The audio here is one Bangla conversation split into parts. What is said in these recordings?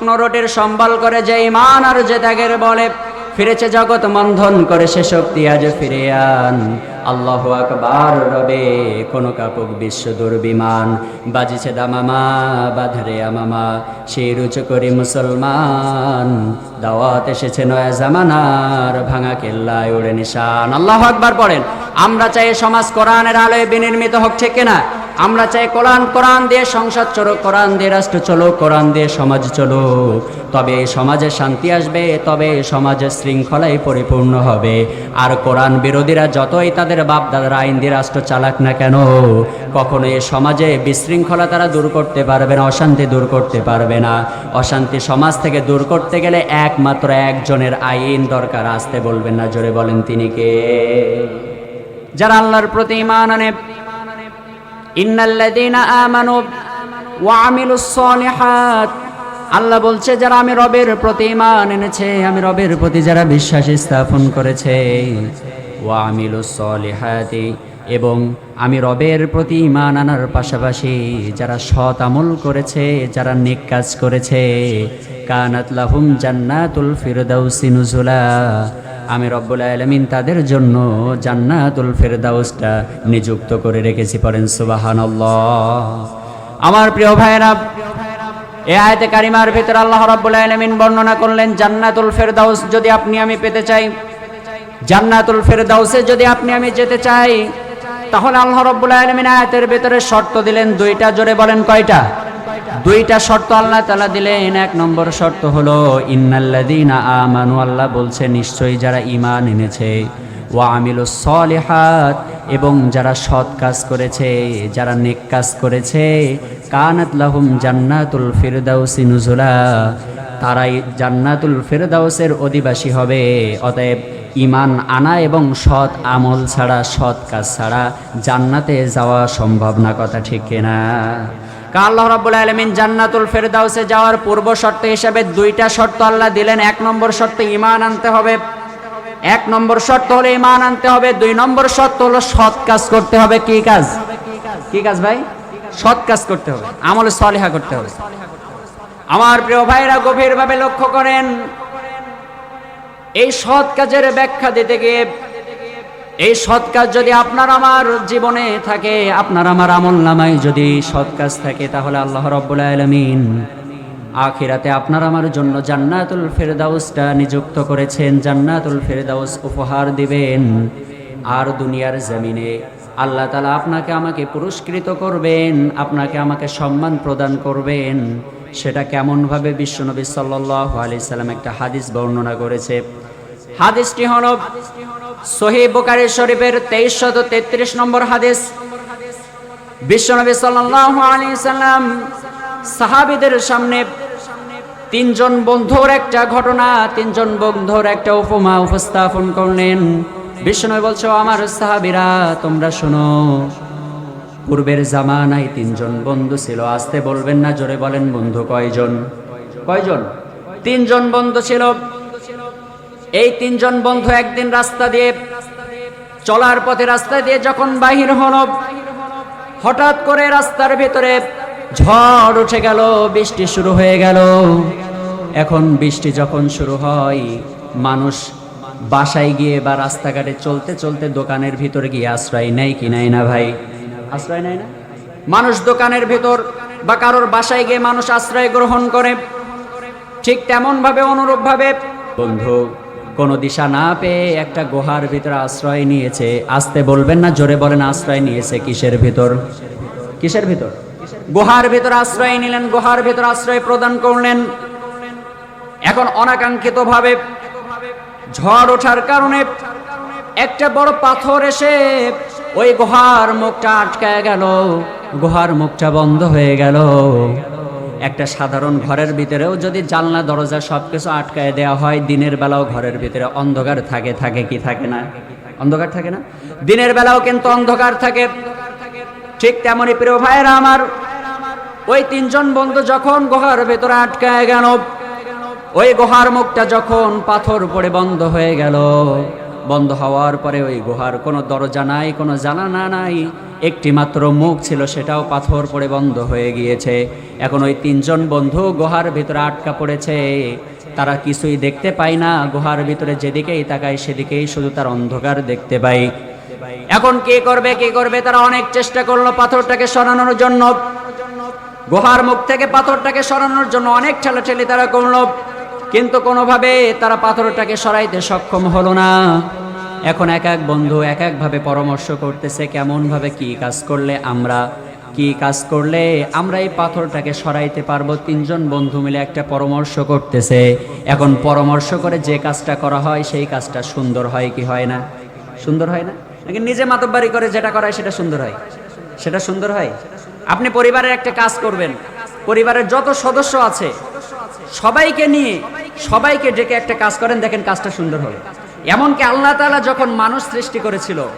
শুকনো রোটের সম্বল করে যে ইমান আর যে ত্যাগের বলে, ফিরেছে জগৎ মন্ধন করে সে শক্তি আজ ফিরে আন। আল্লাহ আকবার রবে, কোন কাপুক বিশ্ব দুর্বিমান। বাজিছে দামামা, বাধরে আমামা সেই রুচু করি মুসলমান। দাওয়াত এসেছে নয়া জামানার, ভাঙা কেল্লায় উড়ে নিশান। আল্লাহ আকবার পড়েন, আমরা চাই সমাজ কোরআনের আলোয় বিনির্মিত হোক, ঠিক কিনা? আমরা চাই কোরআন কোরআন দিয়ে সংসদ চলো কোরআন দিয়ে রাষ্ট্র চলো কোরআন দিয়ে সমাজ চলো তবে সমাজে শান্তি আসবে, তবে সমাজের শৃঙ্খলাই পরিপূর্ণ হবে। আর কোরআন বিরোধীরা যতই তাদের বাপ দাদার আইন দিয়ে রাষ্ট্র চালাক না কেন? কখনো এই সমাজে বিশৃঙ্খলা তারা দূর করতে পারবে না, অশান্তি দূর করতে পারবে না। অশান্তি সমাজ থেকে দূর করতে গেলে একমাত্র একজনের আইন দরকার, আসতে বলবেন না, জোরে বলেন তিনি কে? যারা আল্লাহর প্রতি ইমান আল্লাহ বলছে, যারা আমি রবের প্রতি ইমান এনেছে, আমি রবের প্রতি যারা বিশ্বাস স্থাপন করেছে ওয়া আমিলুস সালিহাতি এবং আমি রবের প্রতি ইমান আনার পাশাপাশি যারা সৎ আমল করেছে, যারা নেক কাজ করেছে, কানাত লাহুম জান্নাতুল ফিরদাউসি নুজুলা। আমি রব্বুল আলমিন তাদের জন্য জান্নাতুল ফেরদাউসটা নিযুক্ত করে রেখেছি, পড়েন সুবাহান আমার প্রিয় ভাইরা এ আয়তে কারিমার ভিতরে আল্লাহ রব্বুল আলমিন বর্ণনা করলেন, জান্নাতুল ফেরদাউস যদি আপনি আমি পেতে চাই জান্নাতুল ফেরদাউসে যদি আপনি আমি যেতে চাই, তাহলে আল্লাহ রব্বুল আলমিন আয়াতের ভেতরে শর্ত দিলেন দুইটা, জোরে বলেন কয়টা? দুইটা শর্ত আল্লাহ তালা দিলেন। এক নম্বর শর্ত হলো ইন্নাল্লাদিনা আমানু আল্লাহ বলছে, নিশ্চয়ই যারা ইমান এনেছে, ওয়া আমিলু সলিহাত এবং যারা সৎ কাজ করেছে, যারা নেক কাজ করেছে, কানাত লাহুম জান্নাতুল ফিরদাউসি নুজুলা তারাই জান্নাতুল ফিরদাউসের অধিবাসী হবে। অতএব ইমান আনা এবং সৎ আমল ছাড়া, সৎ কাজ ছাড়া জান্নাতে যাওয়া সম্ভব না, কথা ঠিক কিনা? আল্লাহ রাব্বুল আলামিন জান্নাতুল ফেরদাউসে যাওয়ার পূর্ব শর্ত হিসেবে দুইটা শর্ত আল্লাহ দিলেন। এক নম্বর শর্ত ইমান আনতে হবে। এক নম্বর শর্ত হলো ইমান আনতে হবে। দুই নম্বর শর্ত হলো সৎ কাজ করতে হবে। কি কাজ? কি কাজ ভাই? সৎ কাজ করতে হবে। আমলে সলিহা করতে হবে। আমার প্রিয় ভাইরা, গভীরভাবে লক্ষ্য করেন এই সৎ কাজের ব্যাখ্যা দিতে গিয়ে, এই সৎ কাজ যদি আপনার আমার জীবনে থাকে, আপনার আমার আমল নামায় যদি সৎ কাজ থাকে, তাহলে আল্লাহ রব্বুল আলমিন আখিরাতে আপনার আমার জন্য জান্নাতুল ফেরদাউসটা নিযুক্ত করেছেন, জান্নাতুল ফেরদাউস উপহার দিবেন। আর দুনিয়ার জমিনে আল্লাহ তালা আপনাকে আমাকে পুরস্কৃত করবেন, আপনাকে আমাকে সম্মান প্রদান করবেন। সেটা কেমনভাবে বিশ্বনবী সাল্লাহ আলি সাল্লাম একটা হাদিস বর্ণনা করেছে। হাদিসটি হল সহি বুকারি শরীফের তেইশ শত তেত্রিশ নম্বর হাদিস। বিশ্বনবী সাল্লাহ আলী সাল্লাম সাহাবিদের সামনে তিনজন বন্ধুর একটা ঘটনা, তিনজন বন্ধুর একটা উপমা উপস্থাপন করলেন। বিষ্ণু বলছো আমার সাহাবিরা, তোমরা শোনো, পূর্বের জামানায় তিনজন বন্ধু ছিল। আসতে বলবেন না, জোরে বলেন, বন্ধু কয়জন? কয়জন? তিনজন বন্ধু ছিল। এই তিনজন বন্ধু একদিন রাস্তা দিয়ে চলার পথে রাস্তা দিয়ে যখন বাহির হল, হঠাৎ করে রাস্তার ভিতরে ঝড় উঠে গেল, বৃষ্টি শুরু হয়ে গেল। এখন বৃষ্টি যখন শুরু হয়, মানুষ বাসায় গিয়ে বা রাস্তাঘাটে চলতে চলতে দোকানের ভিতরে গিয়ে আশ্রয় নেয় কি নাই না ভাই? আশ্রয় নেয় না? মানুষ দোকানের ভিতর বা কারোর বাসায় গিয়ে মানুষ আশ্রয় গ্রহণ করে। ঠিক তেমন ভাবে অনুরূপ ভাবে বন্ধু কোনো দিশা না পেয়ে একটা গুহার ভিতরে আশ্রয় নিয়েছে। আসতে বলবেন না, জোরে বলেন, আশ্রয় নিয়েছে কিসের ভিতর? কিসের ভিতর? গুহার ভিতর আশ্রয় নিলেন, গুহার ভিতর আশ্রয় প্রদান করলেন। এখন অনাকাঙ্ক্ষিত ভাবে ঝড় ওঠার কারণে একটা বড় পাথর এসে ওই গুহার মুখটা আটকায় গেল। গুহার মুখটা বন্ধ হয়ে গেল। একটা সাধারণ ঘরের ভিতরেও যদি জানলা, দরজা সব কিছু আটকায় দেওয়া হয়, দিনের বেলাও ঘরের ভিতরে অন্ধকার থাকে থাকে কি থাকে না? অন্ধকার থাকে না? দিনের বেলাও কিন্তু অন্ধকার থাকে। ঠিক তেমনই প্রিয় ভাইয়েরা আমার, ওই তিনজন বন্ধু যখন গুহার ভেতরে আটকায় গেল, ওই গুহার মুখটা যখন পাথর পড়ে বন্ধ হয়ে গেল, বন্ধ হওয়ার পরে ওই গুহার কোনো দরজা নাই, কোনো জানানা নাই একটি মাত্র মুখ ছিল, সেটাও পাথর পড়ে বন্ধ হয়ে গিয়েছে। এখন ওই তিনজন বন্ধু গুহার ভিতরে আটকা পড়েছে। তারা কিছুই দেখতে পায় না, গুহার ভিতরে যেদিকেই তাকায় সেদিকেই শুধু তার অন্ধকার দেখতে পাই। এখন কে করবে কে করবে, তারা অনেক চেষ্টা করল পাথরটাকে সরানোর জন্য। গুহার মুখ থেকে পাথরটাকে সরানোর জন্য অনেক ঠেলাঠেলি তারা করল। কিন্তু কোনোভাবে তারা পাথরটাকে সরাইতে সক্ষম হলো না। এখন এক এক বন্ধু এক একভাবে পরামর্শ করতেছে কেমনভাবে কি কাজ করলে আমরা, কি কাজ করলে আমরা এই পাথরটাকে সরাইতে পারব। তিনজন বন্ধু মিলে একটা পরামর্শ করতেছে। এখন পরামর্শ করে যে কাজটা করা হয় সেই কাজটা সুন্দর হয় কি হয় না? সুন্দর হয় না? নাকি নিজে মাতব্বারি করে যেটা করা হয় সেটা সুন্দর হয়? সেটা সুন্দর হয়? আপনি পরিবারের একটা কাজ করবেন। পরিবারের যত সদস্য আছে, সবাইকে নিয়ে, সবাইকে ডেকে একটা কাজ করেন, দেখেন কাজটা সুন্দর হবে এমনকি আল্লাহ তালা যখন মানুষ সৃষ্টি করেছিল,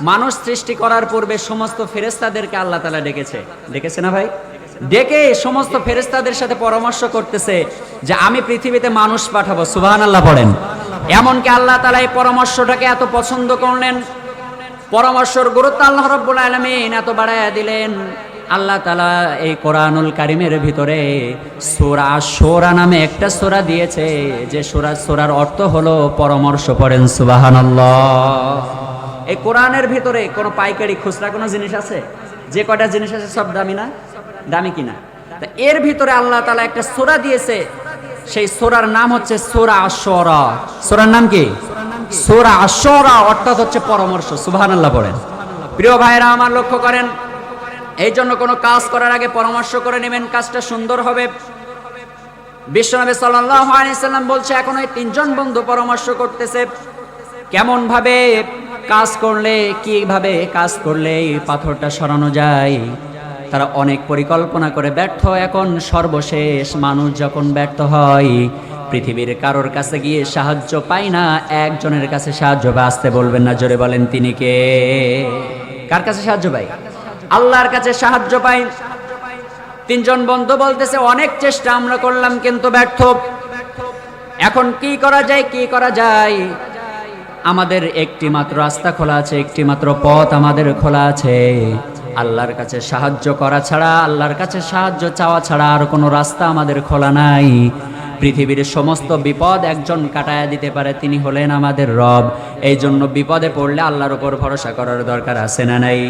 মানুষ সৃষ্টি করার পূর্বে সমস্ত ফেরেস্তাদেরকে আল্লাহ তালা ডেকেছে। ডেকেছে না ভাই? ডেকে সমস্ত ফেরেস্তাদের সাথে পরামর্শ করতেছে যে আমি পৃথিবীতে মানুষ পাঠাবো। সুবহান আল্লাহ পড়েন। এমনকি আল্লাহ তাআলা এই পরামর্শটাকে এত পছন্দ করলেন। পরামর্শর গুরুত্ব আল্লাহ রব্বুল আলমিন এত বাড়াইয়া দিলেন। আল্লাহ তালা এই কোরআনুল কারিমের ভিতরে সোরা সোরা নামে একটা সোরা দিয়েছে। যে সোরা সোরার অর্থ হলো পরামর্শ পড়েন সুবাহান এই কোরআনের ভিতরে কোনো পাইকারি, খুচরা কোনো জিনিস আছে? যে কয়টা জিনিস আছে সব দামি না? দামি কিনা? তা এর ভিতরে আল্লাহ তালা একটা সোরা দিয়েছে। সেই সোরার নাম হচ্ছে সোরা আসরা সোরার নাম কি? সোরা আসরা অর্থাৎ হচ্ছে পরামর্শ। সুবহান আল্লাহ বলেন প্রিয় ভাইরা আমার লক্ষ্য করেন এই জন্য কোনো কাজ করার আগে পরামর্শ করে নেবেন, কাজটা সুন্দর হবে। বিশ্বনবী সাল্লাল্লাহু আলাইহি সাল্লাম বলছে, এখন ওই তিনজন বন্ধু পরামর্শ করতেছে কেমন ভাবে কাজ করলে, কীভাবে কাজ করলে পাথরটা সরানো যায়? তারা অনেক পরিকল্পনা করে ব্যর্থ। এখন সর্বশেষ মানুষ যখন ব্যর্থ হয়, পৃথিবীর কারোর কাছে গিয়ে সাহায্য পাই না, একজনের কাছে সাহায্য বা আসতে বলবেন না। জোরে বলেন, তিনি কে? কার কাছে সাহায্য পাই আল্লাহর কাছে সাহায্য পাই। তিনজন বন্ধু বলতেছে, অনেক চেষ্টা আমরা করলাম কিন্তু ব্যর্থ। এখন কি করা যায়, কি করা যায়? আমাদের একটি মাত্র রাস্তা খোলা আছে একটি মাত্র পথ আমাদের খোলা আছে। আল্লাহর কাছে সাহায্য করা ছাড়া, আল্লাহর কাছে সাহায্য চাওয়া ছাড়া আর কোনো রাস্তা আমাদের খোলা নাই। পৃথিবীর সমস্ত বিপদ একজন কাটায়া দিতে পারে, তিনি হলেন আমাদের রব। এই জন্য বিপদে পড়লে আল্লাহর উপর ভরসা করার দরকার আছে না নাই?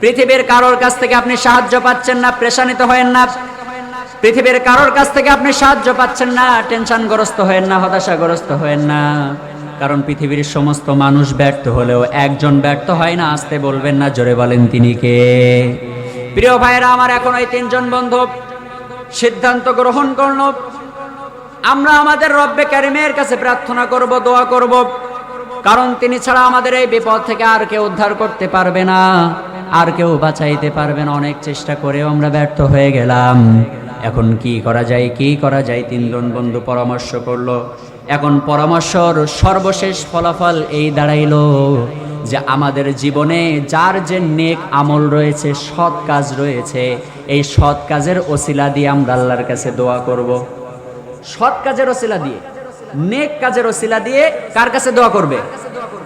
পৃথিবীর কারোর কাছ থেকে আপনি সাহায্য পাচ্ছেন না, প্রেশানিত হয়েন না। পৃথিবীর কারোর কাছ থেকে আপনি সাহায্য পাচ্ছেন না, টেনশনগ্রস্ত হয়েন না, হতাশাগ্রস্ত হয়েন না। কারণ পৃথিবীর সমস্ত মানুষ ব্যর্থ হলেও একজন ব্যর্থ হয় না, আসতে বলবেন না, জোরে বলেন তিনি কে? প্রিয় ভাইরা আমার এখন ওই তিনজন বন্ধু সিদ্ধান্ত গ্রহণ করল। আমরা আমাদের রব্বে কারিমের কাছে প্রার্থনা করব, দোয়া করব। কারণ তিনি ছাড়া আমাদের এই বিপদ থেকে আর কেউ উদ্ধার করতে পারবে না। আর কেউ বাঁচাইতে পারবেন অনেক চেষ্টা করেও আমরা ব্যর্থ হয়ে গেলাম। এখন কি করা যায়, কি করা যায়? তিনজন বন্ধু পরামর্শ করল। এখন পরামর্শর সর্বশেষ ফলাফল এই দাঁড়াইলো যে আমাদের জীবনে যার যে নেক আমল রয়েছে, সৎ কাজ রয়েছে, এই সৎ কাজের ওসিলা দিয়ে আমরা আল্লাহর কাছে দোয়া করব। সৎ কাজের ওসিলা দিয়ে? নেক কাজের ওসিলা দিয়ে কার কাছে দোয়া করবে?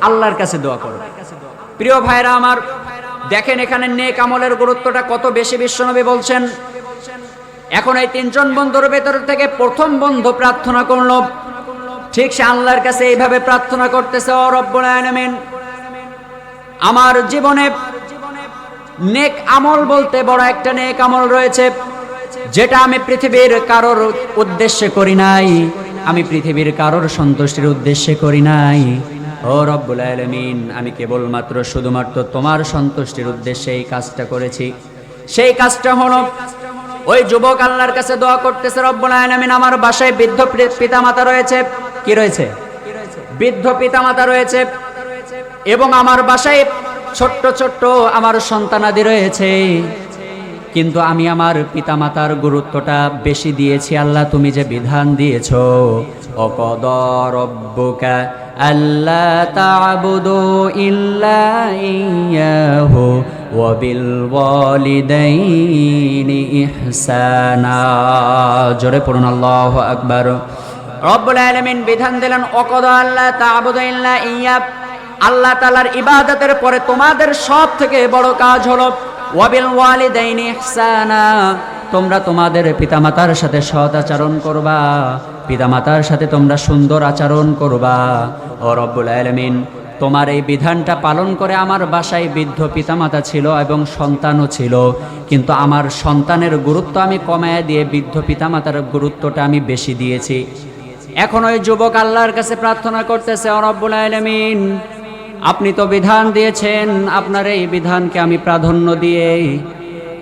আল্লাহর কাছে দোয়া করবে। প্রিয় ভাইরা আমার দেখেন এখানে নেক আমলের গুরুত্বটা কত বেশি বিশ্বনবী বলছেন। এখন এই তিনজন বন্ধুর ভেতর থেকে প্রথম বন্ধু প্রার্থনা করল। ঠিক সে আল্লাহর কাছে এইভাবে প্রার্থনা করতেছে, ও আমার জীবনে নেক আমল বলতে বড় একটা নেক আমল রয়েছে, যেটা আমি পৃথিবীর কারোর উদ্দেশ্যে করি নাই, আমি পৃথিবীর কারোর সন্তুষ্টির উদ্দেশ্যে করি নাই। ও রব্বুল আলামিন, আমি কেবলমাত্র শুধুমাত্র তোমার সন্তুষ্টির উদ্দেশ্যে এই কাজটা করেছি। সেই কাজটা হলো, ওই যুবক আল্লাহর কাছে দোয়া করতেছে, রব্বুল আলামিন, আমার বাসায় বৃদ্ধ পিতামাতা রয়েছে। কি রয়েছে? বৃদ্ধ পিতামাতা রয়েছে এবং আমার বাসায় ছোট্ট ছোট্ট আমার সন্তানাদি রয়েছে। কিন্তু আমি আমার পিতামাতার গুরুত্বটা বেশি দিয়েছি। আল্লাহ, তুমি যে বিধান দিয়েছ অকদ জোরে পড়ুন, আল্লাহু আকবার। আলামিন বিধান দিলেন অকদ আল্লাহ ইল্লা ইয়া। আল্লাহ তালার ইবাদতের পরে তোমাদের সব থেকে বড় কাজ হলো ওয়াবিল ওয়ালিদাইনি ইহসানা। তোমরা তোমাদের পিতামাতার সাথে সৎ আচরণ করবা। পিতামাতার সাথে তোমরা সুন্দর আচরণ করবা। ও রব্বুল আলমিন, তোমার এই বিধানটা পালন করে আমার বাসায় বৃদ্ধ পিতামাতা ছিল এবং সন্তানও ছিল। কিন্তু আমার সন্তানের গুরুত্ব আমি কমায় দিয়ে বৃদ্ধ পিতামাতার গুরুত্বটা আমি বেশি দিয়েছি। এখন ওই যুবক আল্লাহর কাছে প্রার্থনা করতেছে অরব্বুল আলমিন, আপনি তো বিধান দিয়েছেন, আপনার এই বিধানকে আমি প্রাধান্য দিয়ে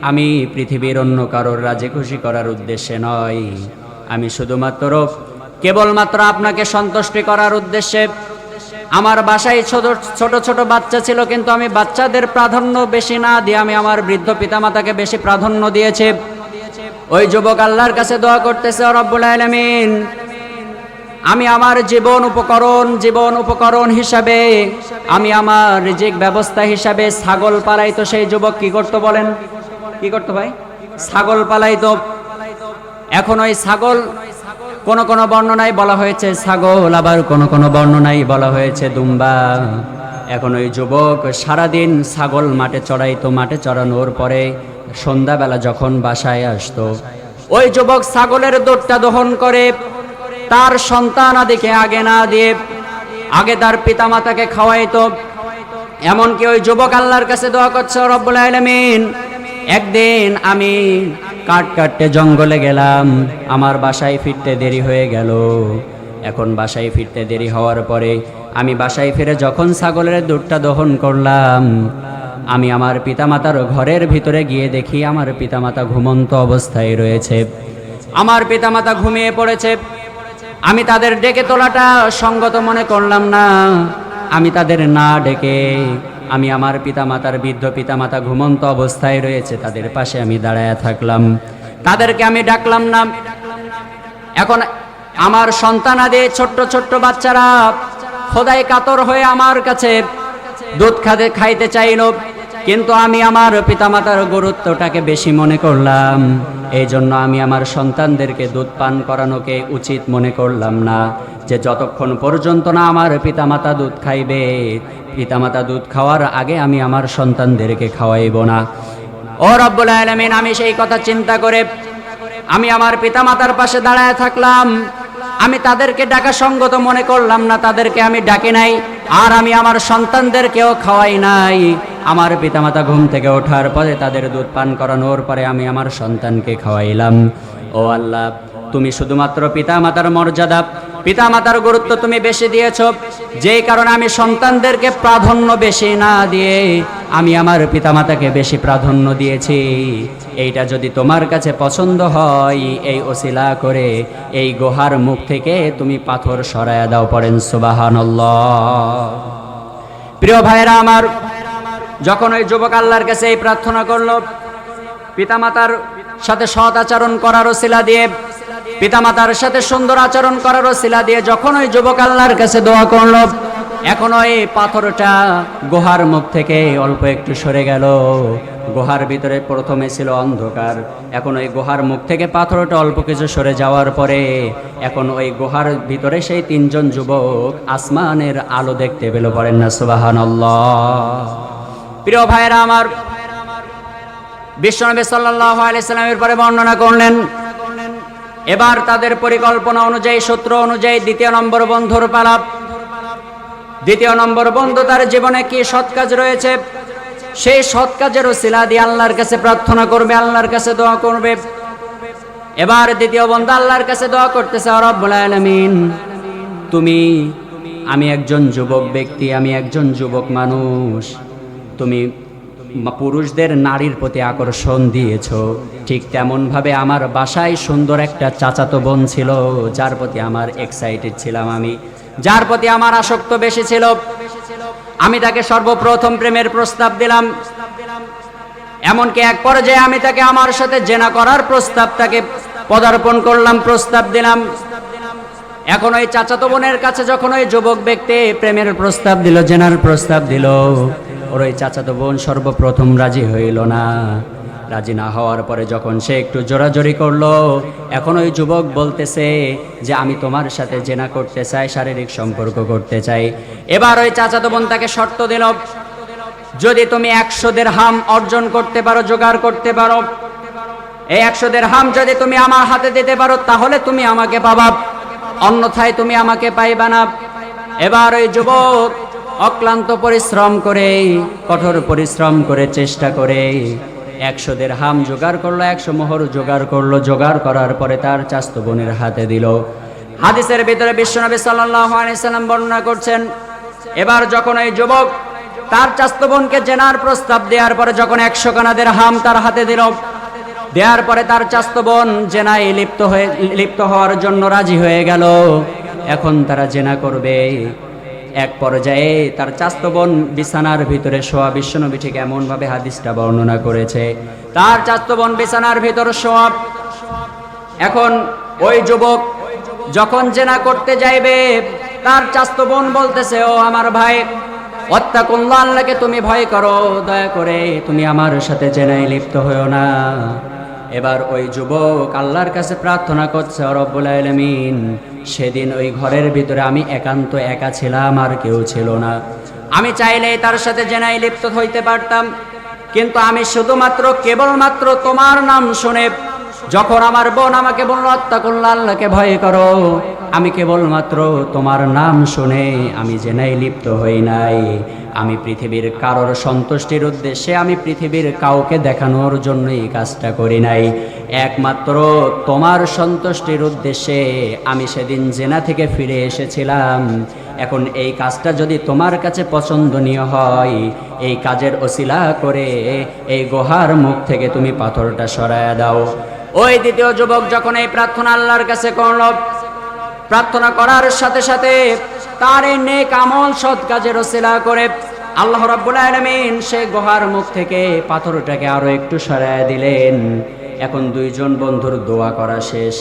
আমি পৃথিবীর অন্য কারোর রাজে খুশি করার উদ্দেশ্যে নয়। আমি শুধুমাত্র কেবলমাত্র আপনাকে সন্তুষ্টি করার উদ্দেশ্যে। আমার বাসায় ছোট ছোট ছোট বাচ্চা ছিল, কিন্তু আমি বাচ্চাদের প্রাধান্য বেশি না দিয়ে আমি আমার বৃদ্ধ পিতামাতাকে বেশি প্রাধান্য দিয়েছে। ওই যুবক আল্লাহর কাছে দোয়া করতেছে রব্বুল আলামিন, আমি আমার জীবন উপকরণ জীবন উপকরণ হিসাবে, আমি আমার রিজিক ব্যবস্থা হিসাবে ছাগল পালাই তো সেই যুবক কি করতো বলেন? কি করতো ভাই ছাগল পালাইতো এখন ওই ছাগল কোন কোন বর্ণনায় বলা হয়েছে, ছাগল। আবার কোন কোন বর্ণনায় বলা হয়েছে, দুম্বা। এখন ওই যুবক সারাদিন ছাগল মাঠে চড়াইতো, মাঠে চড়ানোর পরে সন্ধ্যাবেলা যখন বাসায় আসতো, ওই যুবক ছাগলের দুধটা দহন করে, তার সন্তান আদিকে আগে না দিয়ে আগে তার পিতামাতাকে খাওয়াইতো। এমনকি ওই যুবক আল্লাহর কাছে দোয়া করছে, রব্বুল আলামিন একদিন আমি কাট কাটতে জঙ্গলে গেলাম, আমার বাসায় ফিরতে দেরি হয়ে গেল। এখন বাসায় ফিরতে দেরি হওয়ার পরে আমি বাসায় ফিরে যখন ছাগলের দুধটা দহন করলাম, আমি আমার পিতামাতার ঘরের ভিতরে গিয়ে দেখি আমার পিতামাতা ঘুমন্ত অবস্থায় রয়েছে। আমার পিতামাতা ঘুমিয়ে পড়েছে। আমি তাদের ডেকে তোলাটা সঙ্গত মনে করলাম না। আমি তাদের না ডেকে আমি আমার পিতামাতার বৃদ্ধ পিতামাতা ঘুমন্ত অবস্থায় রয়েছে, তাদের পাশে আমি দাঁড়ায় থাকলাম। তাদেরকে আমি ডাকলাম না। এখন আমার সন্তান সন্তানাদের ছোট্ট ছোট্ট বাচ্চারা, খোদাই কাতর হয়ে আমার কাছে দুধ খাতে, খাইতে চাইল, কিন্তু আমি আমার পিতামাতার গুরুত্বটাকে বেশি মনে করলাম। এই জন্য আমি আমার সন্তানদেরকে দুধ পান করানোকে উচিত মনে করলাম না, যে যতক্ষণ পর্যন্ত না আমার পিতামাতা দুধ খাইবে পিতামাতা দুধ খাওয়ার আগে আমি আমার সন্তানদেরকে খাওয়াইব না। ও রব্বুল আলামিন, আমি সেই কথা চিন্তা করে আমি আমার পিতামাতার পাশে দাঁড়ায় থাকলাম। আমি তাদেরকে ডাকা সঙ্গত মনে করলাম না, তাদেরকে আমি ডাকি নাই, আর আমি আমার সন্তানদেরকেও খাওয়াই নাই। আমার পিতামাতা ঘুম থেকে ওঠার পরে তাদের দুধ পান করানোর পরে আমি আমার সন্তানকে খাওয়াইলাম। ও আল্লাহ, তুমি শুধুমাত্র পিতামাতার মর্যাদা পিতামাতার গুরুত্ব তুমি বেশি দিয়েছ। যেই কারণে আমি সন্তানদেরকে প্রাধান্য বেশি না দিয়ে আমি আমার পিতামাতাকে বেশি প্রাধান্য দিয়েছি। এইটা যদি তোমার কাছে পছন্দ হয়, এই ওসিলা করে এই গুহার মুখ থেকে তুমি পাথর সরায়া দাও পড়েন, সুবাহানল্লাহ। প্রিয় ভাইরা আমার, যখন ওই যুবক আল্লাহর কাছে এই প্রার্থনা করল, পিতামাতার সাথে সৎ আচরণ করার ওসিলা দিয়ে পিতামাতার সাথে সুন্দর আচরণ করার শিলা দিয়ে যখন ওই যুবক আল্লাহর কাছে দোয়া করল, এখন ওই পাথরটা গুহার মুখ থেকে অল্প একটু সরে গেল। গুহার ভিতরে প্রথমে ছিল অন্ধকার, এখন ওই গুহার মুখ থেকে পাথরটা অল্প কিছু সরে যাওয়ার পরে এখন ওই গুহার ভিতরে সেই তিনজন যুবক আসমানের আলো দেখতে পেল পড়েন না সুবাহান প্রিয় ভাইয়েরা আমার, বিশ্বনবী সাল্লাহ আলাইসাল্লামের পরে বর্ণনা করলেন এবার তাদের পরিকল্পনা অনুযায়ী, সূত্র অনুযায়ী দ্বিতীয় নম্বর বন্ধুর পালাপ। দ্বিতীয় নম্বর বন্ধু তার জীবনে কি সৎ কাজ রয়েছে? সেই সৎ কাজের শিলা দিয়ে আল্লাহর কাছে প্রার্থনা করবে, আল্লাহর কাছে দোয়া করবে। এবার দ্বিতীয় বন্ধু আল্লাহর কাছে দোয়া করতেছে রব্বুল আলামিন, তুমি, আমি একজন যুবক ব্যক্তি, আমি একজন যুবক মানুষ। তুমি পুরুষদের নারীর প্রতি আকর্ষণ দিয়েছ। ঠিক তেমনভাবে আমার বাসায় সুন্দর একটা চাচাতো বোন ছিল, যার প্রতি আমার এক্সাইটেড ছিলাম আমি। যার প্রতি আমার আসক্ত বেশি ছিল। আমি তাকে সর্বপ্রথম প্রেমের প্রস্তাব দিলাম। এমনকি এক পর্যায়ে আমি তাকে আমার সাথে জেনা করার প্রস্তাব তাকে পদার্পণ করলাম, প্রস্তাব দিলাম। এখন ওই চাচাতো বোনের কাছে যখন ওই যুবক ব্যক্তি প্রেমের প্রস্তাব দিল, জেনার প্রস্তাব দিল, ওর ওই চাচাতো বোন সর্বপ্রথম রাজি হইল না। রাজি না হওয়ার পরে যখন সে একটু জোরাজোরি করল, এখন ওই যুবক বলতেছে যে, আমি তোমার সাথে জেনা করতে চাই, শারীরিক সম্পর্ক করতে চাই। এবার ওই চাচাতো বোন তাকে শর্ত দিল, যদি তুমি একশো হাম অর্জন করতে পারো, জোগাড় করতে পারো, এই একশো দের হাম যদি তুমি আমার হাতে দিতে পারো, তাহলে তুমি আমাকে পাবা। অন্যথায় তুমি আমাকে পাইবা না। এবার ওই যুবক অক্লান্ত পরিশ্রম করে, কঠোর পরিশ্রম করে চেষ্টা করে। একশো দের হাম জোগাড় করল, একশো মোহর জোগাড় করল। জোগাড় করার পরে তার চাস্ত বোনের হাতে দিল। হাদিসের ভিতরে বিশ্বনবী সাল্লাম বর্ণনা করছেন, এবার যখন ওই যুবক তার চাস্ত বোনকে জেনার প্রস্তাব দেওয়ার পরে যখন একশো কানাদের হাম তার হাতে দিল দেওয়ার পরে তার চাস্ত বোন জেনায় লিপ্ত হয়ে, লিপ্ত হওয়ার জন্য রাজি হয়ে গেল। এখন তারা জেনা করবে। এক পর্যায়ে তার চাস্ত বোন বিছানার ভিতরে শোয়া বিশ্বনবী ঠিক এমনভাবে হাদিসটা বর্ণনা করেছে। তার চাস্ত বোন বিছানার ভিতর শোয়া। এখন ওই যুবক যখন জেনা করতে যাইবে, তার চাস্ত বোন বলতেছে, ও আমার ভাই অত্যাকুল্লা আল্লাহকে তুমি ভয় করো, দয়া করে তুমি আমার সাথে জেনায় লিপ্ত হয়েও না। এবার ওই যুবক আল্লাহর কাছে প্রার্থনা করছে রব্বুল আলমিন, সেদিন ওই ঘরের ভিতরে আমি একান্ত একা ছিলাম আর কেউ ছিল না। আমি চাইলে তার সাথে জেনাই লিপ্ত হইতে পারতাম, কিন্তু আমি শুধুমাত্র কেবলমাত্র তোমার নাম শুনে যখন আমার বোন আমাকে বলল হত্যা করল আল্লাহকে ভয় করো। আমি কেবলমাত্র তোমার নাম শুনে আমি জেনাই লিপ্ত হই নাই। আমি পৃথিবীর কারোর সন্তুষ্টির উদ্দেশ্যে আমি পৃথিবীর কাউকে দেখানোর জন্য এই কাজটা করি নাই। একমাত্র তোমার সন্তুষ্টির উদ্দেশ্যে আমি সেদিন জেনা থেকে ফিরে এসেছিলাম। এখন এই কাজটা যদি তোমার কাছে পছন্দনীয় হয়, এই কাজের অশিলা করে এই গুহার মুখ থেকে তুমি পাথরটা সরায় দাও। ওই দ্বিতীয় যুবক যখন এই প্রার্থনা আল্লাহর কাছে করল, প্রার্থনা করার সাথে সাথে তার এই নেক আমল সৎ কাজের ওসিলা করে আল্লাহ রাব্বুল আলামিন সেই গুহার মুখ থেকে পাথরটাকে আরও একটু সরায় দিলেন। এখন দুইজন বন্ধুর দোয়া করা শেষ,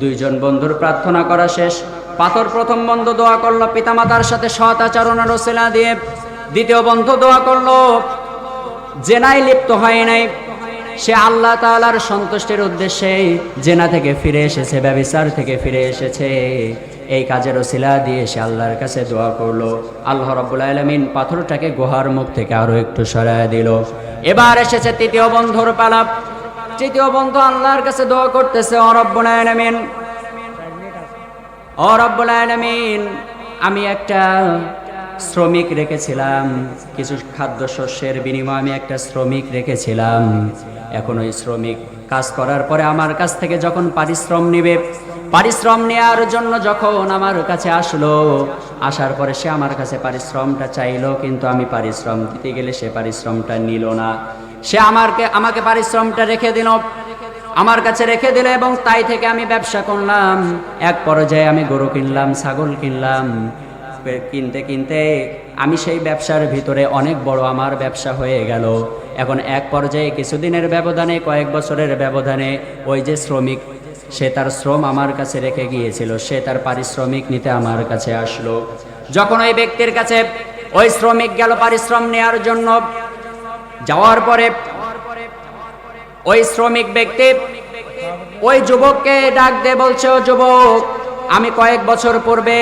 দুইজন বন্ধুর প্রার্থনা করা শেষ। পাথর প্রথম বন্ধু দোয়া করল, পিতামাতার সাথে সৎ আচরণের ওসিলা দিয়ে। দ্বিতীয় বন্ধু দোয়া করল, জেনায় লিপ্ত হয় নাই। সে আল্লাহ তালার সন্তুষ্টির উদ্দেশ্যে জেনা থেকে ফিরে এসেছে, ব্যবিচার থেকে ফিরে এসেছে। এই কাজের ওসিলা দিয়ে সে আল্লাহর কাছে দোয়া করল। আল্লাহ রব্বুল আলমিন পাথরটাকে গুহার মুখ থেকে আরও একটু সরায় দিল। এবার এসেছে তৃতীয় বন্ধুর পালাপ তৃতীয় বন্ধু আল্লাহর কাছে দোয়া করতেছে অরব্বুল আলমিন অরব্বুল আলমিন, আমি একটা শ্রমিক রেখেছিলাম। কিছু খাদ্যশস্যের বিনিময়ে আমি একটা শ্রমিক রেখেছিলাম। এখন ওই শ্রমিক কাজ করার পরে আমার কাছ থেকে যখন পারিশ্রম নেবে, পারিশ্রম নেওয়ার জন্য যখন আমার কাছে আসলো, আসার পরে সে আমার কাছে পারিশ্রমটা চাইলো, কিন্তু আমি পারিশ্রম দিতে গেলে সে পারিশ্রমটা নিল না। সে আমাকে আমাকে পারিশ্রমটা রেখে দিল, আমার কাছে রেখে দিল এবং তাই থেকে আমি ব্যবসা করলাম। এক পর্যায়ে আমি গরু কিনলাম, ছাগল কিনলাম কিনতে কিনতে আমি সেই ব্যবসার ভিতরে অনেক বড় আমার ব্যবসা হয়ে গেল। এখন এক পর্যায়ে কিছুদিনের ব্যবধানে, কয়েক বছরের ব্যবধানে ওই যে শ্রমিক, সে তার শ্রম আমার কাছে রেখে গিয়েছিল। সে তার পারিশ্রমিক নিতে আমার কাছে আসলো। যখন ওই ব্যক্তির কাছে ওই শ্রমিক গেল পারিশ্রম নেওয়ার জন্য, যাওয়ার পরে ওই শ্রমিক ব্যক্তি ওই যুবককে ডাক দিয়ে বলছে যুবক, আমি কয়েক বছর পূর্বে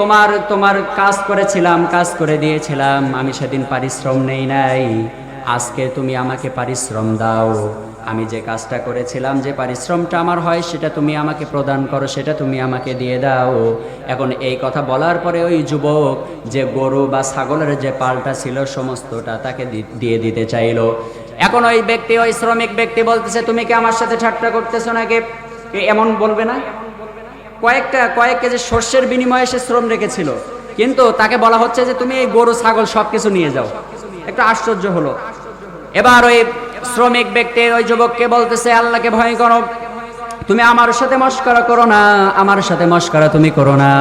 তোমার তোমার কাজ করেছিলাম, কাজ করে দিয়েছিলাম, আমি সেদিন পারিশ্রম নেই নাই। আজকে তুমি আমাকে পারিশ্রম দাও। আমি যে কাজটা করেছিলাম, যে পারিশ্রমটা আমার হয়, সেটা তুমি আমাকে প্রদান করো, সেটা তুমি আমাকে দিয়ে দাও। এখন এই কথা বলার পরে ওই যুবক যে গরু বা ছাগলের যে পালটা ছিল, সমস্তটা তাকে দিয়ে দিতে চাইলো। এখন ওই ব্যক্তি, ওই শ্রমিক ব্যক্তি বলতেছে, তুমি কি আমার সাথে ঠাট্টা করতেছো নাকি? এমন বলবে না? কয়েকটা, কয়েক কেজি শস্যের বিনিময়ে সে শ্রম রেখেছিল। কিন্তু তাকে বলা হচ্ছে যে তুমি এই গরু, ছাগল সবকিছু নিয়ে যাও। একটু আশ্চর্য হলো। এবার ওই শ্রমিক ব্যক্তি ওই যুবককে বলতেছে, আল্লাহকে ভয় করো। তুমি আমার সাথে মস্করা করো না, আমার সাথে মস্করা তুমি করো না।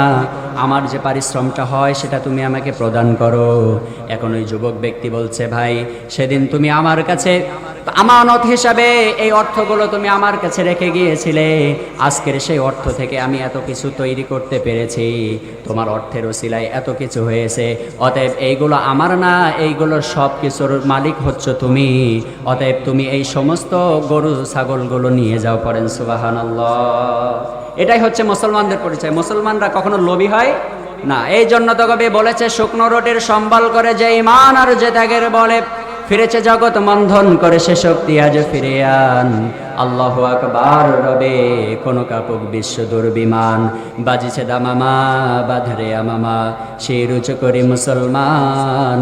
আমার যে পারিশ্রমটা হয়, সেটা তুমি আমাকে প্রদান করো। এখন ওই যুবক ব্যক্তি বলছে, ভাই, সেদিন তুমি আমার কাছে আমানত হিসাবে এই অর্থগুলো তুমি আমার কাছে রেখে গিয়েছিলে। আজকের সেই অর্থ থেকে আমি এত কিছু তৈরি করতে পেরেছি। তোমার অর্থের ওসিলায় এত কিছু হয়েছে। অতএব এইগুলো আমার না এইগুলোর সব কিছুর মালিক হচ্ছ তুমি। অতএব তুমি এই সমস্ত গরু ছাগলগুলো নিয়ে যাও পড়েন সুবাহান এটাই হচ্ছে মুসলমানদের পরিচয়। মুসলমানরা কখনো লোভী হয়? না। এই জন্য তো কবি বলেছে, শুকনো রোটির সম্বল করে যে ইমান আর যে ত্যাগের বলে ফিরেছে জগৎ মন্ধন করে সে শক্তি আজ ফিরে আন। আল্লাহ আকবার, রবে, কোন কাপুক বিশ্ব দুর্বিমান। বাজিছে দামামা বাধরে আমামা সেই রুচু করি মুসলমান।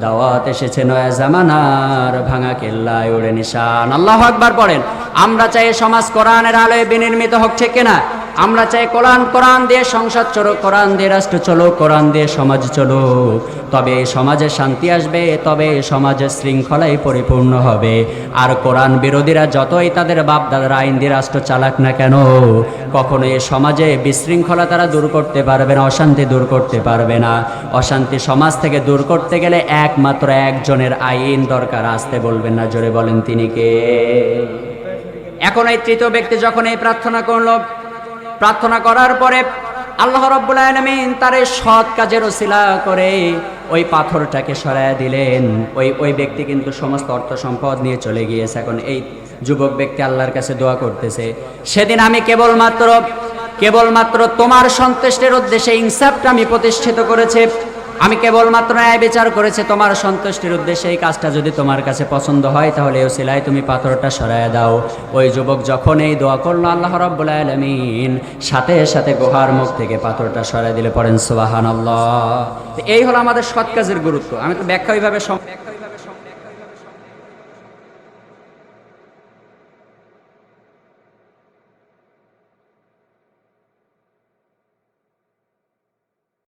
দাওয়াত এসেছে নয়া জামানার, ভাঙা কেল্লায় উড়ে নিশান। আল্লাহ আকবার পড়েন, আমরা চাই সমাজ কোরআনের আলোয় বিনির্মিত হোক, ঠিক কিনা? আমরা চাই কোরআন কোরআন দিয়ে সংসদ চলো, কোরআন দিয়ে রাষ্ট্র চলো, কোরআন দিয়ে সমাজ চলো। তবে সমাজে শান্তি আসবে, তবে সমাজে শৃঙ্খলায় পরিপূর্ণ হবে। আর কোরআন বিরোধীরা যতই তাদের বাপ দাদার আইন দিয়ে রাষ্ট্র চালাক না কেন কখনো এই সমাজে বিশৃঙ্খলা তারা দূর করতে পারবে না, অশান্তি দূর করতে পারবে না। অশান্তি সমাজ থেকে দূর করতে গেলে একমাত্র একজনের আইন দরকার, আসতে বলবেন না, জোরে বলেন তিনি কে? এখন এই তৃতীয় ব্যক্তি যখন এই প্রার্থনা করল প্রার্থনা করার পরে আল্লাহ রব্বুল আলমিন তার সৎ কাজের ওসিলা করে ওই পাথরটাকে সরায় দিলেন। ওই ওই ব্যক্তি কিন্তু সমস্ত অর্থ সম্পদ নিয়ে চলে গিয়েছে। এখন এই যুবক ব্যক্তি আল্লাহর কাছে দোয়া করতেছে। সেদিন আমি কেবলমাত্র কেবলমাত্র তোমার সন্তুষ্টের উদ্দেশ্যে ইনসাফটা আমি প্রতিষ্ঠিত করেছে। আমি কেবলমাত্র ন্যায় বিচার করেছে, তোমার সন্তুষ্টির উদ্দেশ্যে এই কাজটা যদি তোমার কাছে পছন্দ হয়, তাহলে ও সিলাই তুমি পাথরটা সরায় দাও। ওই যুবক যখন এই দোয়া করল, আল্লাহ রব্বুল আলমিন সাথে সাথে গুহার মুখ থেকে পাথরটা সরাই দিলে পড়েন সুবাহান এই হলো আমাদের সৎ কাজের গুরুত্ব। আমি তো ব্যাখ্যা ওইভাবে